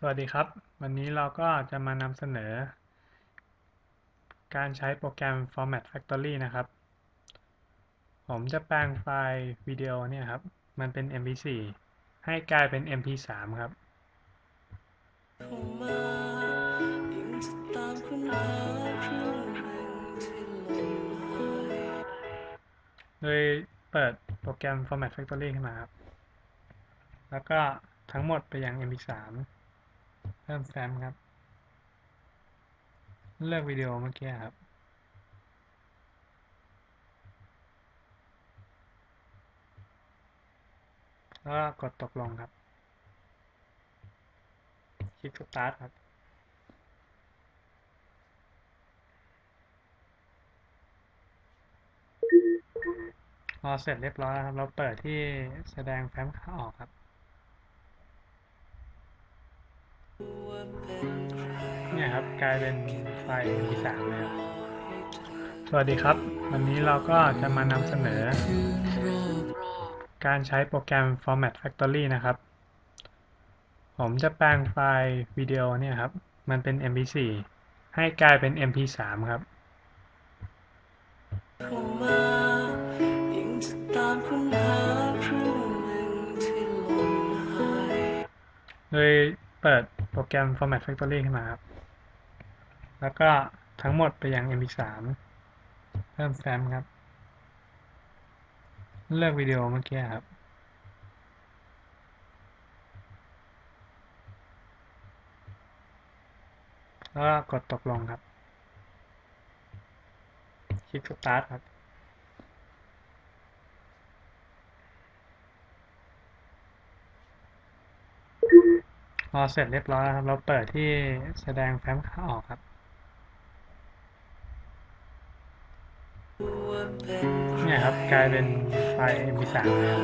สวัสดีครับ วันนี้เราก็จะมานำเสนอ การใช้โปรแกรม Format Factory นะครับ ผมจะแปลงไฟล์วิดีโอเนี่ยครับ มันเป็น mp4 ให้กลายเป็น mp3 ครับเข้ามายิ่งจะตามค้นหาครึ่งหนึ่งที่หล่นหายโดยเปิดโปรแกรม Format Factory ขึ้นมาครับ แล้วก็ทั้งหมดไปยัง mp3 เพิ่มแฟ้มครับ เลือกวิดีโอเมื่อกี้ครับแล้วก็กดตกลงครับ คลิกสตาร์ทครับพอเสร็จเรียบร้อยครับ เราเปิดที่แสดงแฟ้มขาออกครับ ครับ กลายเป็นไฟล์ MP3 เลยครับสวัสดีครับ วันนี้เราก็จะมานำเสนอ การใช้โปรแกรม Format Factory นะครับ ผมจะแปลงไฟล์วิดีโอเนี่ยครับ มันเป็น mp4 ให้กลายเป็น mp3 ครับโดยเปิดโปรแกรม Format Factory ขึ้นมาครับ แล้วก็ทั้งหมดไปยัง mp3 เพิ่มแฟ้มครับ เลือกวิดีโอเมื่อกี้ครับแล้วก็กดตกลงครับ คลิกสตาร์ทครับพอเสร็จเรียบร้อยครับ เราเปิดที่แสดงแฟ้มขาออกครับ ว่า เนี่ยครับกลายเป็นไฟล์ mp3 แล้ว